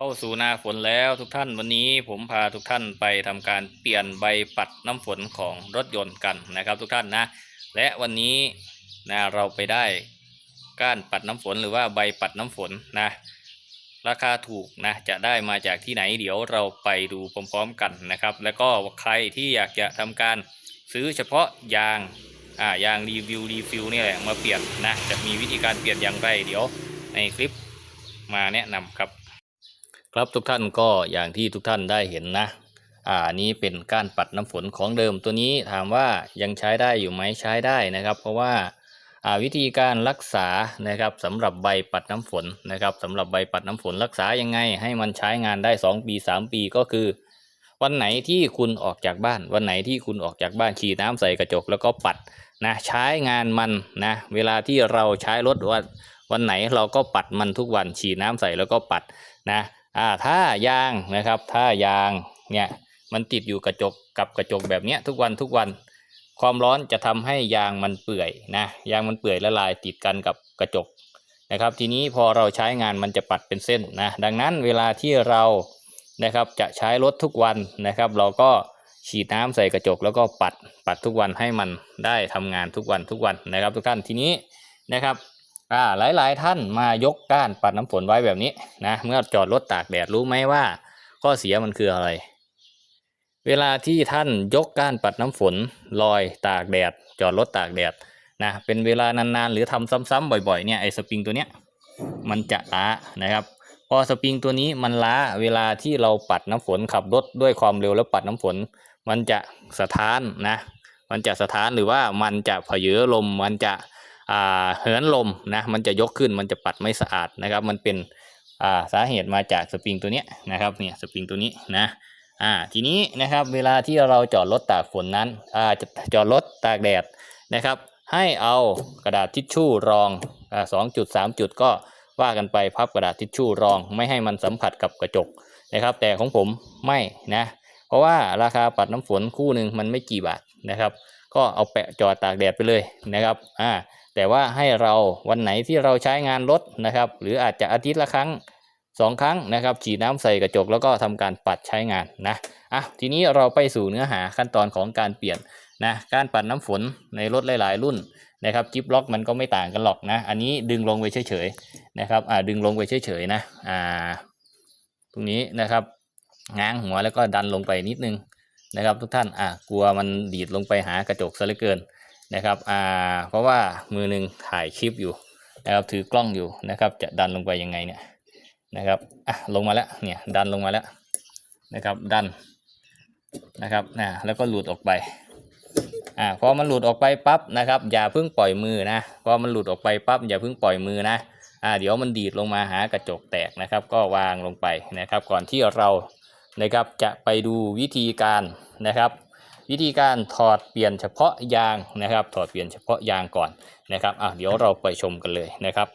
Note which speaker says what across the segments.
Speaker 1: เข้าสู่หน้าฝนแล้วทุกท่านวันนี้ผมพาทุกท่านไปทำการเปลี่ยนใบปัดน้ำฝนของรถยนต์กันนะครับ ทุกท่านนะ และวันนี้นะเราไปได้ก้านปัดน้ำฝนหรือว่าใบปัดน้ำฝนนะ ราคาถูกนะจะได้มาจากที่ไหนเดี๋ยวเราไปดูพร้อมๆกันนะครับ แล้วก็ใครที่อยากจะทำการซื้อเฉพาะยางอ่ายางรีวิวรีฟิลนี่แหละมาเปลี่ยนนะจะมีวิธีการเปลี่ยนอย่างไรเดี๋ยวในคลิปมาแนะนำครับ ครับทุกท่านก็อย่างที่ทุกท่านได้เห็นนะ อ่านี้เป็นก้านปัดน้ำฝนของเดิมตัวนี้ถามว่ายังใช้ได้อยู่ไหมใช้ได้นะครับ เพราะว่าอ่าวิธีการรักษานะครับสำหรับใบปัดน้ำฝนนะครับสำหรับใบปัดน้ำฝนรักษายังไง ให้มันใช้งานได้ 2 ปี 3 ปีก็คือ วันไหนที่คุณออกจากบ้าน วันไหนที่คุณออกจากบ้านฉีดน้ำใส่กระจกแล้วก็ปัดนะใช้งานมันนะเวลาที่เราใช้รถวันวันไหนเราก็ปัดมันทุกวันฉีดน้ำใส่แล้วก็ปัดนะ อ่าถ้ายางนะครับถ้ายางเนี่ยมันติดอยู่กระจกกับกระจกแบบเนี้ยทุกวันทุกวัน ความร้อนจะทำให้ยางมันเปื่อยนะยางมันเปื่อยละลายติดกันกับกระจกนะครับ ทีนี้พอเราใช้งานมันจะปัดเป็นเส้นนะดังนั้นเวลาที่เรานะครับจะใช้รถทุกวันนะครับ เราก็ฉีดน้ำใส่กระจกแล้วก็ปัดปัดทุกวันให้มันได้ทำงานทุกวันทุกวันนะครับ ทุกท่านทีนี้นะครับ อ่าหลาย ๆ ท่านมายกก้านปัดน้ำฝนไว้แบบนี้นะเมื่อจอดรถตากแดดรู้ไหมว่า ข้อเสียมันคืออะไร เวลาที่ท่านยกก้านปัดน้ำฝนลอยตากแดด จอดรถตากแดดนะเป็นเวลานานๆ หรือทำซ้ำๆบ่อย ๆ เนี่ยไอ้สปริงตัวเนี้ยมันจะล้านะครับ พอสปริงตัวนี้มันล้าเวลาที่เราปัดน้ำฝนขับรถด้วยความเร็วแล้วปัดน้ำฝน มันจะสะท้านนะมันจะสะท้านหรือว่ามันจะเผยลมมันจะ เหินลมนะมันจะยกขึ้นมันจะปัดไม่สะอาดนะครับ มันเป็นาสาเหตุมาจากสปริงตัวนี้นะครับเนี่ยสปริงตัวนี้นะอ่าทีนี้นะครับเวลาที่เราจอดรถตากฝนนั้นอ่าจะจอดรถตากแดดนะครับ ให้เอากระดาษทิชชู่รองอ่าสองจุดสามจุดก็ว่ากันไปพับกระดาษทิชชู่รองไม่ให้มันสัมผัสกับกระจกนะครับ แต่ของผมไม่นะเพราะว่าราคาปัดน้ำฝนคู่หนึ่งมันไม่กี่บาทนะครับ ก็เอาแปะจอดตากแดดไปเลยนะครับอ่า แต่ว่าให้เราวันไหนที่เราใช้งานรถนะครับ หรืออาจจะอาทิตย์ละครั้งสองครั้งนะครับฉีดน้ำใส่กระจกแล้วก็ทำการปัดใช้งานนะอะทีนี้เราไปสู่เนื้อหาขั้นตอนของการเปลี่ยนนะการปัดน้ำฝนในรถหลาย ๆ รุ่นนะครับจิปล็อกมันก็ไม่ต่างกันหรอกนะ อันนี้ดึงลงไปเฉยๆนะครับอ่าดึงลงไปเฉยๆนะอ่าตรงนี้นะครับง้างหัวแล้วก็ดันลงไปนิดนึงนะครับ ทุกท่านอะกลัวมันดีดลงไปหากระจกซะเหลือเกิน นะครับอ่าเพราะว่ามือหนึ่งถ่ายคลิปอยู่นะครับถือกล้องอยู่นะครับ จะดันลงไปยังไงเนี่ยนะครับอะลงมาแล้วเนี่ยดันลงมาแล้วนะครับดันนะครับนะแล้วก็หลุดออกไปอ่าพอมันหลุดออกไปปั๊บนะครับอย่าเพิ่งปล่อยมือนะพอมันหลุดออกไปปั๊บอย่าเพิ่งปล่อยมือนะอ่าเดี๋ยวมันดีดลงมาหากระจกแตกนะครับ ก็วางลงไปนะครับ ก่อนที่เรานะครับจะไปดูวิธีการนะครับ วิธีการถอดเปลี่ยนเฉพาะยางนะครับ ถอดเปลี่ยนเฉพาะยางก่อนนะครับอะเดี๋ยวเราไปชมกันเลยนะครับ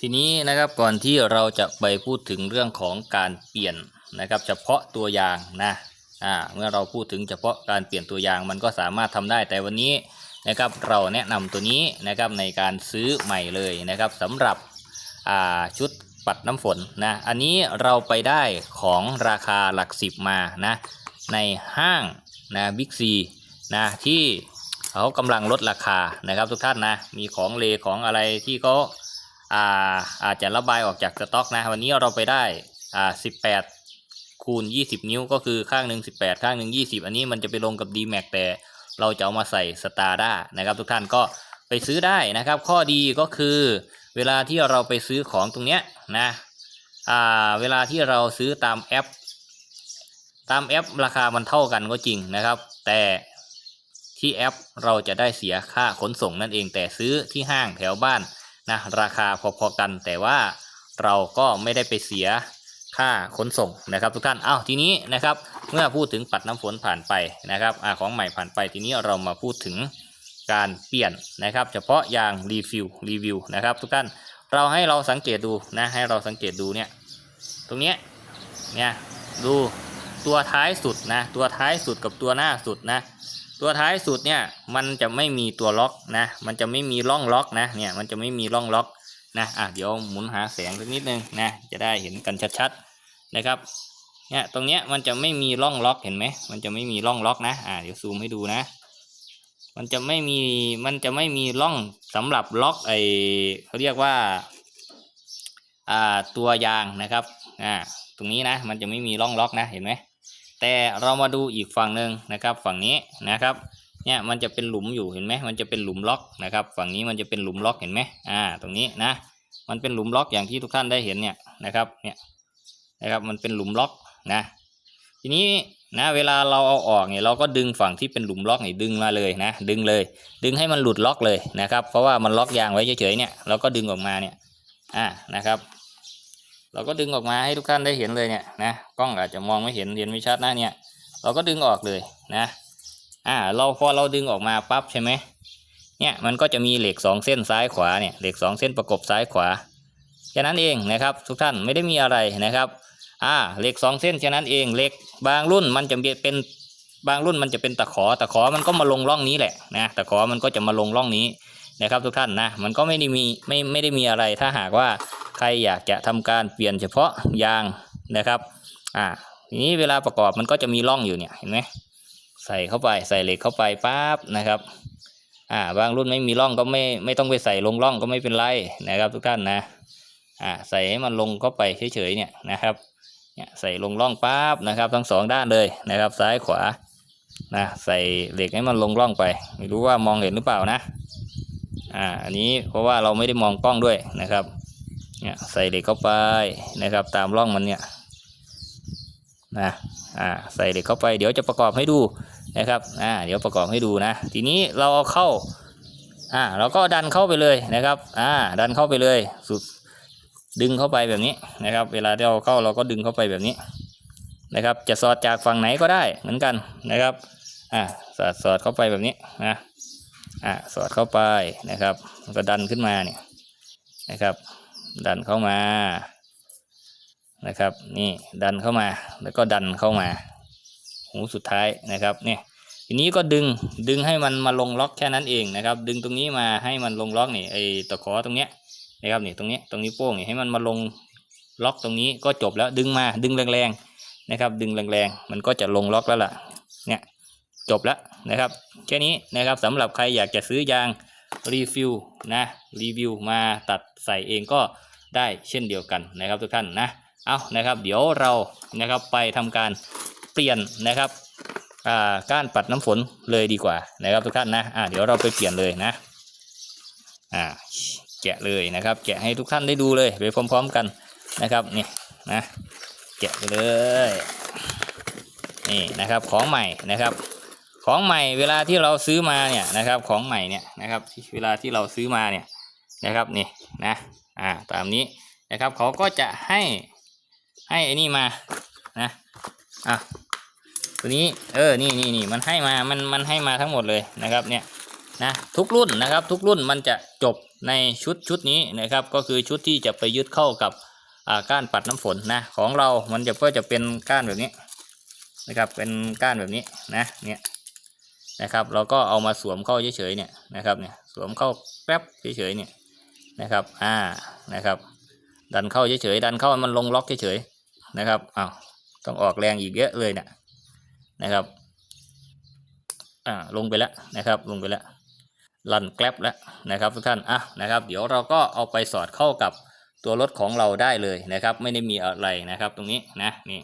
Speaker 1: ทีนี้นะครับก่อนที่เราจะไปพูดถึงเรื่องของการเปลี่ยนนะครับ เฉพาะตัวยางนะอ่าเมื่อเราพูดถึงเฉพาะการเปลี่ยนตัวยางมันก็สามารถทำได้แต่วันนี้นะครับเราแนะนำตัวนี้นะครับในการซื้อใหม่เลยนะครับสำหรับอ่าชุดปัดน้ำฝนนะอันนี้เราไปได้ของราคาหลักสิบมานะในห้าง นะบิ๊กซีนะที่เขากำลังลดราคานะครับทุกท่านนะมีของเลของอะไรที่เขาอาอาจจะระบายออกจากสต็อกนะวันนี้เราไปได้อ่า18คูณ 20 นิ้วก็คือข้างหนึ่ง18 ข้างหนึ่ง20 อันนี้มันจะไปลงกับ d m a x แต่เราจะเอามาใส่สตาร์ด้านะครับ ทุกท่านก็ไปซื้อได้นะครับ ข้อดีก็คือเวลาที่เราไปซื้อของตรงเนี้ยนะอ่าเวลาที่เราซื้อตามแอป ตามแอปราคามันเท่ากันก็จริงนะครับ แต่ที่แอปเราจะได้เสียค่าขนส่งนั่นเอง แต่ซื้อที่ห้างแถวบ้านนะราคาพอๆกัน แต่ว่าเราก็ไม่ได้ไปเสียค่าขนส่งนะครับ ทุกท่านอ้าวทีนี้นะครับ เมื่อพูดถึงปัดน้ำฝนผ่านไปนะครับอของใหม่ผ่านไปทีนี้เรามาพูดถึงการเปลี่ยนนะครับ เฉพาะยางรีฟิลรีวิวนะครับ ทุกท่านเราให้เราสังเกตดูนะให้เราสังเกตดูเนี่ยตรงเนี้ยเนี่ยดู ตัวท้ายสุดนะตัวท้ายสุดกับตัวหน้าสุดนะ ตัวท้ายสุดเนี่ยมันจะไม่มีตัวล็อกนะ มันจะไม่มีร่องล็อกนะเนี่ยมันจะไม่มีร่องล็อกนะอะเดี๋ยวหมุนหาแสงสักนิดนึงนะจะได้เห็นกันชัดๆนะครับเนี่ยตรงเนี้ยมันจะไม่มีร่องล็อกเห็นไหมมันจะไม่มีร่องล็อกนะอ่าเดี๋ยวซูมให้ดูนะ มันจะไม่มีมันจะไม่มีร่องสำหรับล็อกไอเขาเรียกว่าอ่าตัวยางนะครับอ่าตรงนี้นะมันจะไม่มีร่องล็อกนะเห็นไหม แต่เรามาดูอีกฝั่งหนึ่งนะครับฝั่งนี้นะครับเนี่ยมันจะเป็นหลุมอยู่เห็นไหมมันจะเป็นหลุมล็อกนะครับฝั่งนี้มันจะเป็นหลุมล็อกเห็นไหมอ่าตรงนี้นะมันเป็นหลุมล็อกอย่างที่ทุกท่านได้เห็นเนี่ยนะครับเนี่ยนะครับมันเป็นหลุมล็อกนะทีนี้นะเวลาเราเอาออกเนี่ยเราก็ดึงฝั่งที่เป็นหลุมล็อกนี่ดึงมาเลยนะดึงเลย ดึงให้มันหลุดล็อกเลยนะครับเพราะว่ามันล็อกยางไว้เฉยๆเนี่ยเราก็ดึงออกมาเนี่ยอ่านะครับ เราก็ดึงออกมาให้ทุกท่านได้เห็นเลยเนี่ยนะกล้องอาจจะมองไม่เห็นเห็นไม่ชัดนะเนี่ย เราก็ดึงออกเลยนะอ่าเราพอเราดึงออกมาปั๊บใช่ไหมเนี่ยมันก็จะมีเหล็กสองเส้นซ้ายขวาเนี่ยเหล็กสองเส้นประกบซ้ายขวาแค่นั้นเองนะครับทุกท่านไม่ได้มีอะไรนะครับอ่าเหล็กสองเส้นแค่นั้นเองเหล็กบางรุ่นมันจะเป็นบางรุ่นมันจะเป็นตะขอตะขอมันก็มาลงร่องนี้แหละนะตะขอมันก็จะมาลงร่องนี้นะครับทุกท่านนะมันก็ไม่ได้มีไม่ไม่ได้มีอะไรถ้าหากว่า รอยากจะทำการเปลี่ยนเฉพาะยางนะครับอ่าทีนี้เวลาประกอบมันก็จะมีร่องอยู่เนี่ยเห็นไหมใส่เข้าไปใส่เหล็กเข้าไปปั๊บนะครับอ่าบางรุ่นไม่มีร่องก็ไม่ไม่ต้องไปใส่ลงร่องก็ไม่เป็นไรนะครับทุกท่านนะอ่าใส่ให้มันลงเข้าไปเฉยๆเนี่ยนะครับเนี่ยใส่ลงร่องปั๊บนะครับ ทั้งสองด้านเลยนะครับ ซ้ายขวานะใส่เหล็กให้มันลงร่องไป ไม่รู้ว่ามองเห็นหรือเปล่านะอ่าอันนี้เพราะว่าเราไม่ได้มองกล้องด้วยนะครับ เนี่ยใส่เหล็กเข้าไปนะครับ ตามร่องมันเนี่ยนะอ่าใส่เหล็กเข้าไปเดี๋ยวจะประกอบให้ดูนะครับอ่าเดี๋ยวประกอบให้ดูนะ ทีนี้เราเอาเข้าอ่าเราก็ดันเข้าไปเลยนะครับอ่าดันเข้าไปเลยสุดดึงเข้าไปแบบนี้นะครับ เวลาที่เราเข้าเราก็ดึงเข้าไปแบบนี้นะครับ จะสอดจากฝั่งไหนก็ได้เหมือนกันนะครับอ่าสอดสอดเข้าไปแบบนี้นะอ่าสอดเข้าไปนะครับก็ดันขึ้นมาเนี่ยนะครับ ดันเข้ามานะครับนี่ดันเข้ามาแล้วก็ดันเข้ามาหูสุดท้ายนะครับเนี่ยทีนี้ก็ดึงดึงให้มันมาลงล็อกแค่นั้นเองนะครับ ดึงตรงนี้มาให้มันลงล็อกนี่ไอตะขอตรงเนี้ยนะครับนี่ตรงเนี้ยตรงนี้โป้งนี่ให้มันมาลงล็อกตรงนี้ก็จบแล้วดึงมาดึงแรงๆนะครับ ดึงแรงๆมันก็จะลงล็อกแล้วล่ะเนี่ยจบแล้วนะครับ แค่นี้นะครับสำหรับใครอยากจะซื้อยาง รีฟิลนะรีวิวมาตัดใส่เองก็ได้เช่นเดียวกันนะครับทุกท่านนะเอานะครับเดี๋ยวเรานะครับไปทำการเปลี่ยนนะครับอ่าก้านปัดน้ำฝนเลยดีกว่านะครับทุกท่านนะอ่าเดี๋ยวเราไปเปลี่ยนเลยนะอ่าแกะเลยนะครับ แกะให้ทุกท่านได้ดูเลยไปพร้อม ๆกันนะครับนี่นะแกะไปเลยนี่นะครับของใหม่นะครับ ของใหม่เวลาที่เราซื้อมาเนี่ยนะครับ ของใหม่เนี่ยนะครับเวลาที่เราซื้อมาเนี่ยนะครับนี่นะอ่าตามนี้นะครับเขาก็จะให้ให้ไอ้นี่มานะอะตัวนี้เออนี่นี่นี่มันให้มามันมันให้มาทั้งหมดเลยนะครับเนี่ยนะทุกรุ่นนะครับทุกรุ่นมันจะจบในชุดชุดนี้นะครับก็คือชุดที่จะไปยึดเข้ากับอ่าก้านปัดน้ำฝนนะของเรามันจะก็จะเป็นก้านแบบนี้นะครับเป็นก้านแบบนี้นะเนี่ย นะครับ เราก็เอามาสวมเข้าเฉยๆเนี่ยนะครับเนี่ยสวมเข้าแป๊บเฉยๆเนี่ยนะครับอ่านะครับ ดันเข้าเฉยๆดันเข้ามันลงล็อกเฉยๆนะครับอ้าวต้องออกแรงอีกเยอะเลยเนี่ยนะครับอ่าลงไปแล้วนะครับลงไปแล้วลันแกลบแล้วนะครับทุกท่านอะนะครับ เดี๋ยวเราก็เอาไปสอดเข้ากับตัวรถของเราได้เลยนะครับ ไม่ได้มีอะไรนะครับตรงนี้นะนี่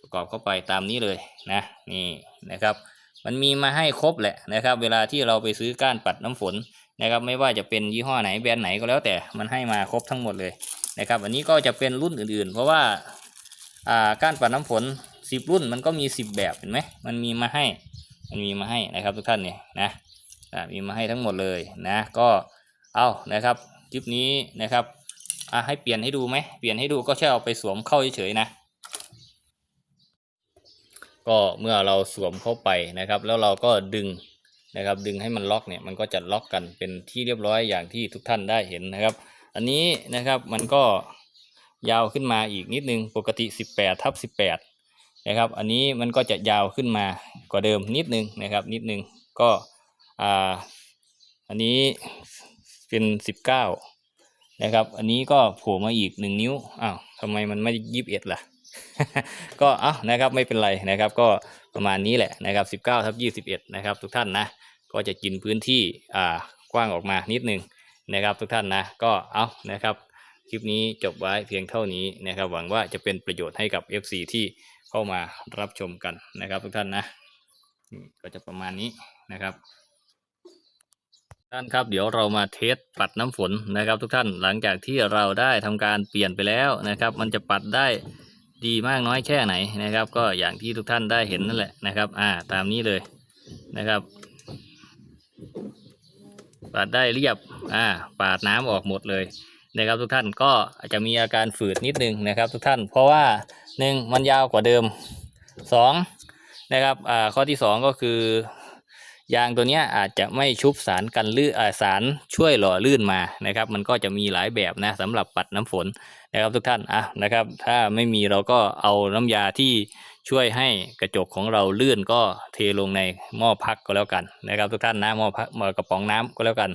Speaker 1: ประกอบเข้าไปตามนี้เลยนะนี่นะครับ มันมีมาให้ครบแหละนะครับ เวลาที่เราไปซื้อก้านปัดน้ำฝนนะครับ ไม่ว่าจะเป็นยี่ห้อไหนแบรนด์ไหนก็แล้วแต่มันให้มาครบทั้งหมดเลยนะครับ อันนี้ก็จะเป็นรุ่นอื่นๆ เพราะว่าอ่าก้านปัดน้ำฝนสิบรุ่นมันก็มีสิบแบบเห็นไหมมันมีมาให้มันมีมาให้นะครับทุกท่านเนี่ยนะมีมาให้ทั้งหมดเลยนะก็เอานะครับคลิปนี้นะครับอ่าให้เปลี่ยนให้ดูไหมเปลี่ยนให้ดูก็แค่เอาไปสวมเข้าเฉยๆนะ ก็เมื่อเราสวมเข้าไปนะครับ แล้วเราก็ดึงนะครับ ดึงให้มันล็อกเนี่ยมันก็จะล็อกกันเป็นที่เรียบร้อยอย่างที่ทุกท่านได้เห็นนะครับ อันนี้นะครับมันก็ยาวขึ้นมาอีกนิดนึงปกติ 18ทับ18นะครับ อันนี้มันก็จะยาวขึ้นมากว่าเดิมนิดนึงนะครับ นิดนึงก็อ่าอันนี้เป็น 19นะครับ อันนี้ก็โผล่มาอีกหนึ่งนิ้ว อ้าวทำไมมันไม่ยี่สิบเอ็ดล่ะ ก็เอ้านะครับไม่เป็นไรนะครับ ก็ประมาณนี้แหละนะครับสิบเก้าทับยี่สิบเอ็ดนะครับ ทุกท่านนะ ก็จะกินพื้นที่อ่ากว้างออกมานิดนึงนะครับทุกท่านนะ ก็เอานะครับคลิปนี้จบไว้เพียงเท่านี้นะครับ หวังว่าจะเป็นประโยชน์ให้กับ FC ที่เข้ามารับชมกันนะครับ ทุกท่านนะก็จะประมาณนี้นะครับท่านครับเดี๋ยวเรามาเทสปัดน้ำฝนนะครับ ทุกท่านหลังจากที่เราได้ทำการเปลี่ยนไปแล้วนะครับ มันจะปัดได้ ดีมากน้อยแค่ไหนนะครับ ก็อย่างที่ทุกท่านได้เห็นนั่นแหละนะครับ อ่าตามนี้เลยนะครับ ปาดได้เรียบอ่าปาดน้ำออกหมดเลยนะครับ ทุกท่านก็อาจจะมีอาการฝืดนิดนึงนะครับ ทุกท่านเพราะว่าหนึ่งมันยาวกว่าเดิมสองนะครับอ่าข้อที่สองก็คือ ยางตัวนี้อาจจะไม่ชุบสารกันลื่นอ่าสารช่วยหล่อลื่นมานะครับ มันก็จะมีหลายแบบนะสำหรับปัดน้ำฝนนะครับทุกท่านอะนะครับ ถ้าไม่มีเราก็เอาน้ำยาที่ช่วยให้กระจกของเราลื่นก็เทลงในหม้อพักก็แล้วกันนะครับ ทุกท่านนะหม้อพักหม้อกระป๋องน้ำก็แล้วกัน